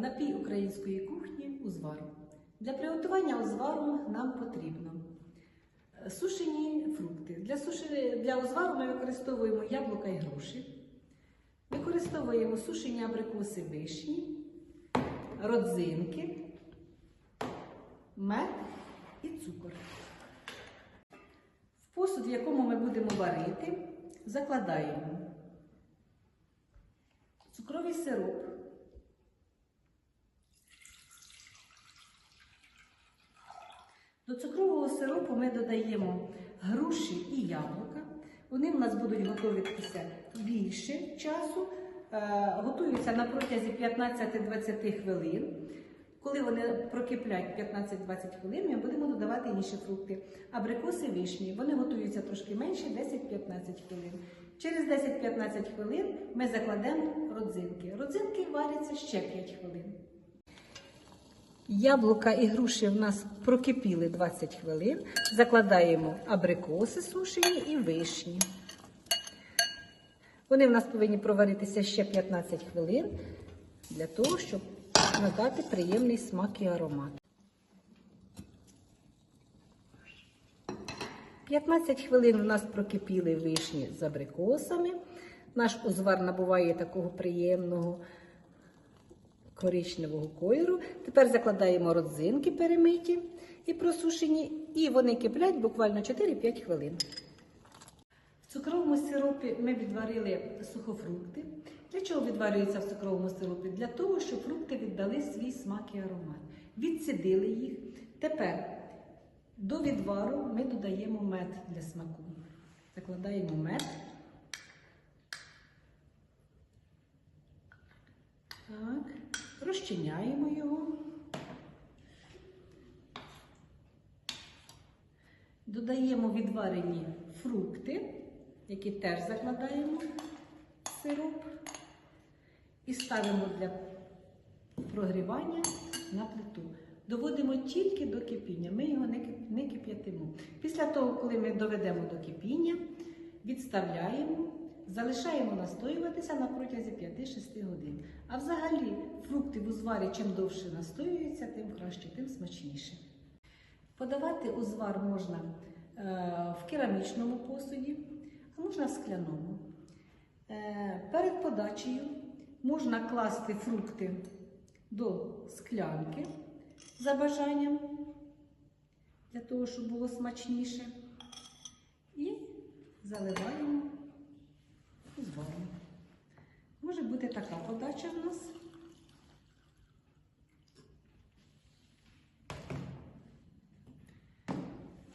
напій української кухні узвар. Для приготування узвару нам потрібно е, сушені фрукти. Для, суші... Для узвару ми використовуємо яблука і груші. Використовуємо сушені абрикоси вишні, родзинки, мед і цукор. В посуд, в якому ми будемо варити, закладаємо цукровий сироп, До цукрового сиропу ми додаємо груші і яблука. Вони в нас будуть готуватися більше часу, е, готуються на протязі 15-20 хвилин. Коли вони прокиплять 15-20 хвилин, ми будемо додавати інші фрукти. Абрикоси вишні, вони готуються трошки менше 10-15 хвилин. Через 10-15 хвилин ми закладемо родзинки. Родзинки варяться ще 5 хвилин. Яблука і груші в нас прокипіли 20 хвилин. Закладаємо абрикоси сушені і вишні. Вони в нас повинні проваритися ще 15 хвилин для того, щоб надати приємний смак і аромат. 15 хвилин у нас прокипіли вишні з абрикосами. Наш узвар набуває такого приємного коричневого кольору. Тепер закладаємо родзинки перемиті і просушені, і вони киплять буквально 4-5 хвилин. В цукровому сиропі ми відварили сухофрукти. Для чого відварюється в цукровому сиропі? Для того, щоб фрукти віддали свій смак і аромат. Відсидили їх. Тепер до відвару ми додаємо мед для смаку. Закладаємо мед. Так, розчиняємо його. Додаємо відварені фрукти, які теж закладаємо в сироп. І ставимо для прогрівання на плиту. Доводимо тільки до кипіння, ми його не кип'ятимо. Після того, коли ми доведемо до кипіння, відставляємо, залишаємо настоюватися на протязі 5-6 годин. А взагалі фрукти в узварі чим довше настоюються, тим краще, тим смачніше. Подавати узвар можна е, в керамічному посуді, а можна в скляному. Е, перед подачею можна класти фрукти до склянки за бажанням, для того, щоб було смачніше. І заливаємо узваром. Може бути така подача в нас.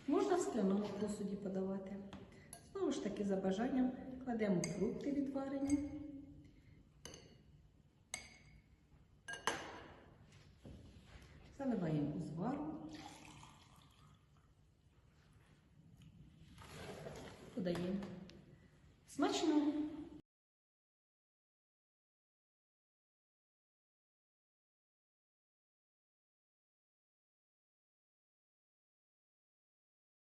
Можна в скляному посуді подавати. Знову ж таки, за бажанням кладемо фрукти відварені. Заливаємо узвару. Подаємо. Смачного!